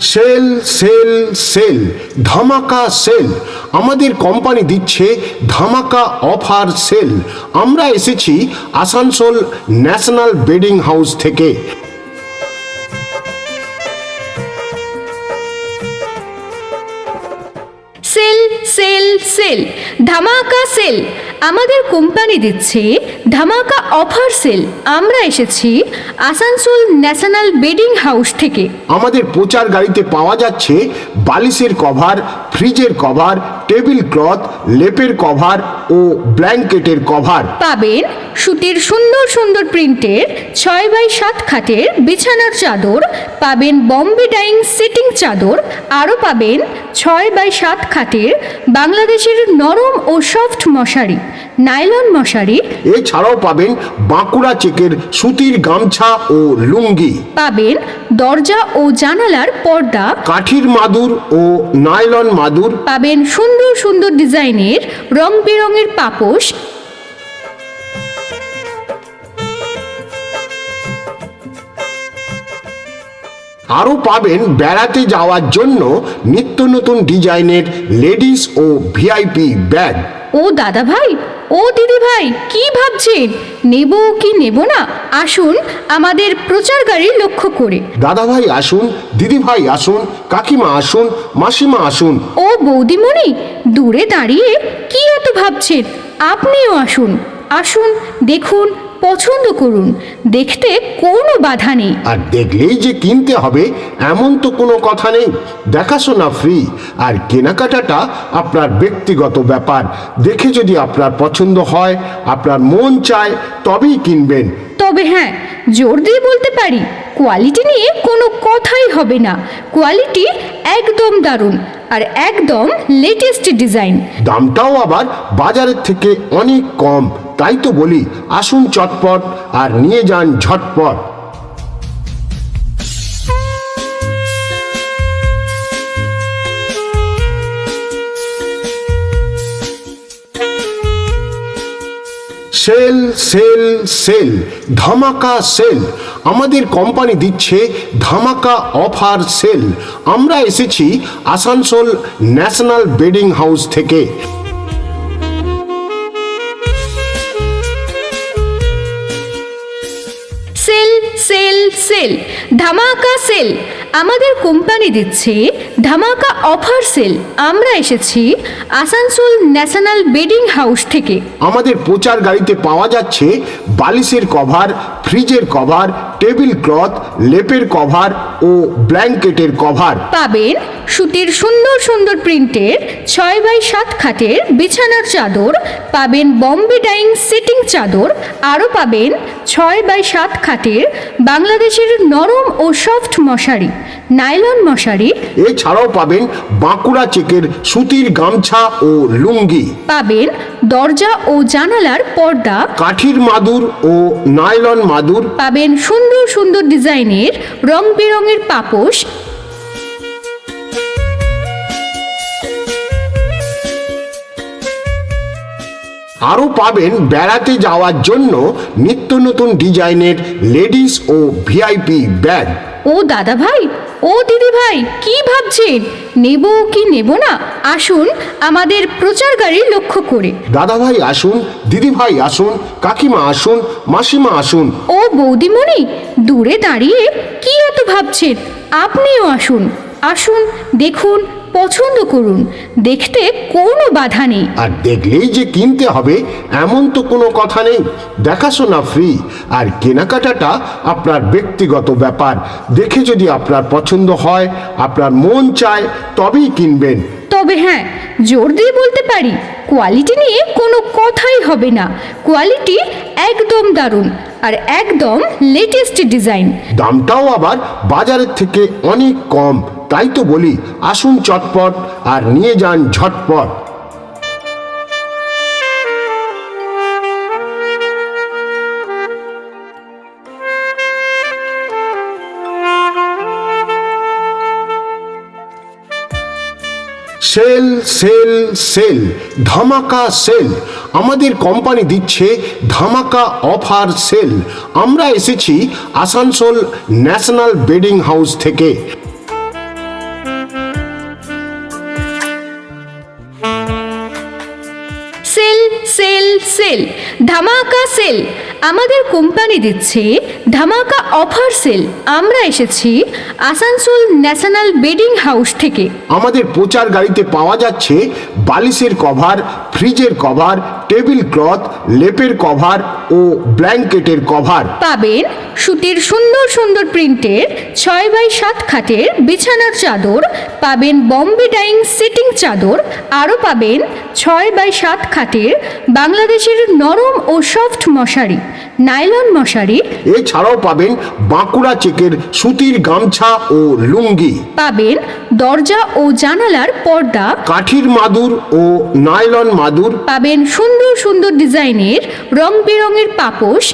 Sell sale sale, ধামাকা sale. আমাদের company দিচ্ছে ধামাকা অফার সেল। আমরা এসেছি আসানসোল ন্যাশনাল বেডিং হাউস থেকে। সেল সেল সেল, ধামাকা সেল। আমাদের কোম্পানি দিচ্ছে ধামাকা অফার সেল। আমরা এসেছি আসানসোল ন্যাশনাল বেডিং হাউস থেকে। আমাদের প্রচার গাড়িতে পাওয়া যাচ্ছে বালিশের কভার ফ্রিজের কভার টেবিল ক্লথ লেপের কভার ও ব্ল্যাঙ্কেটের কভার। পাবেন সুতির সুন্দর সুন্দর প্রিন্টের ছয় বাই সাত খাটের বিছানার চাদর পাবেন বম্বে ডাইং সিটিং চাদর আরও পাবেন ছয় বাই সাত খাটের বাংলাদেশের নরম ও সফট মশারি। নাইলন মশারি। এছাড়াও পাবেন বাঁকুড়া চেকের সুতির গামছা ও লুঙ্গি। পাবেন দরজা ও জানালার পর্দা। কাঠির মাদুর ও নাইলন মাদুর। পাবেন সুন্দর সুন্দর ডিজাইনের রং বেরঙের পাপোশ। আরও পাবেন বেড়াতে যাওয়ার জন্য নিত্য নতুন ডিজাইনের লেডিস ও ভিআইপি ব্যাগ। ও দাদা ভাই ও দিদি ভাই কি ভাবছেন নেব কি নেব না? আসুন আমাদের প্রচার গাড়ি লক্ষ্য করে। দাদা ভাই আসুন দিদি ভাই আসুন কাকিমা আসুন মাসিমা আসুন। ও বৌদিমণি দূরে দাঁড়িয়ে কি এত ভাবছেন? আপনিও আসুন। আসুন দেখুন পছন্দ করুন। দেখতে কোনো বাধা নেই। আর দেখলেই যে কিনতে হবে এমন তো কোনো কথা নেই। দেখাশোনা ফ্রি আর কেনাকাটাটা আপনার ব্যক্তিগত ব্যাপার। দেখে যদি আপনার পছন্দ হয় আপনার মন চায় তবেই কিনবেন। তবে হ্যাঁ জোর দিয়ে বলতে পারি কোয়ালিটি নিয়ে কোনো কথাই হবে না। কোয়ালিটি একদম দারুণ আর একদম লেটেস্ট ডিজাইন দামটাও আবার বাজারের থেকে অনেক কম। তাই তো বলি, আসুন চটপট আর নিয়ে যান ঝটপট। সেল সেল সেল, ধামাকা সেল। আমাদের কোম্পানি দিচ্ছে ধামাকা অফার সেল। আমরা এসেছি আসানসোল ন্যাশনাল বেডিং হাউস থেকে। Sale sale sale. ধামাকা সেল। আমাদের কোম্পানি দিচ্ছে ধামাকা অফার সেল। আমরা এসেছি আসানসোল ন্যাশনাল বেডিং হাউস থেকে। আমাদের প্রচার গাড়িতে পাওয়া যাচ্ছে বালিশের কভার ফ্রিজের কভার টেবিল ক্লথ লেপের কভার ও ব্ল্যাঙ্কেটের কভার। পাবেন সুতির সুন্দর সুন্দর প্রিন্টের ছয় বাই সাত খাটের বিছানার চাদর পাবেন বম্বে ডাইং সিটিং চাদর আরও পাবেন ছয় বাই সাত খাটের বাংলাদেশের নরম ও সফট মশারি নাইলন মশারি এছাড়াও পাবেন বাঁকুড়া চেকের সুতির গামছা ও লুঙ্গি। পাবেন দরজা ও জানালার পর্দা কাঠির মাদুর ও নাইলন মাদুর। পাবেন সুন্দর সুন্দর ডিজাইনের রং বেরঙের পাপোশ আরও পাবেন বেড়াতে যাওয়ার জন্য নিত্য নতুন ডিজাইনের লেডিস ও ভিআইপি ব্যাগ। ও দাদা ভাই ও দিদি ভাই কি ভাবছেন? নেব কি নেব না? আসুন আমাদের প্রচার গাড়ি লক্ষ্য করে। দাদাভাই আসুন দিদিভাই আসুন কাকিমা আসুন মাসিমা আসুন। ও বৌদিমণি দূরে দাঁড়িয়ে কি এত ভাবছেন? আপনিও আসুন। আসুন দেখুন পছন্দ করুন। দেখতে কোনো বাধা নেই। আর দেখলেই যে কিনতে হবে এমন তো কোনো কথা নেই। দেখাশোনা ফ্রি আর কেনাকাটাটা আপনার ব্যক্তিগত ব্যাপার। দেখে যদি আপনার পছন্দ হয় আপনার মন চায় তবেই কিনবেন। তবে হ্যাঁ জোর দিয়ে বলতে পারি কোয়ালিটি নিয়ে কোনো কথাই হবে না। কোয়ালিটি একদম দারুণ আর একদম লেটেস্ট ডিজাইন দামটাও আবার বাজারের থেকে অনেক কম। তাই তো বলি, আসুন চটপট আর নিয়ে যান ঝটপট। সেল সেল সেল, ধামাকা সেল। আমাদের কোম্পানি দিচ্ছে ধামাকা অফার সেল। আমরা এসেছি আসানসোল ন্যাশনাল বেডিং হাউস থেকে। সেল ধামাকা সেল আমাদের কোম্পানি দিচ্ছে ধামাকা অফার সেল। আমরা এসেছি আসানসোল ন্যাশনাল বেডিং হাউস থেকে। আমাদের প্রচার গাড়িতে পাওয়া যাচ্ছে বালিশের কভার ফ্রিজের কভার টেবিল ক্লথ লেপের কভার ও ব্ল্যাঙ্কেটের কভার। পাবেন সুতির সুন্দর সুন্দর প্রিন্টের ছয় বাই সাত খাটের বিছানার চাদর পাবেন বম্বে ডাইং সিটিং চাদর আরও পাবেন ছয় বাই সাত খাটের বাংলাদেশের নরম ও সফট মশারি। নাইলন মশারি। এছাড়াও পাবেন বাঁকুড়া চেকের সুতির গামছা ও লুঙ্গি। পাবেন দরজা ও জানালার পর্দা। কাঠির মাদুর ও নাইলন মাদুর। পাবেন সুন্দর সুন্দর ডিজাইনের রং বেরঙের পাপোশ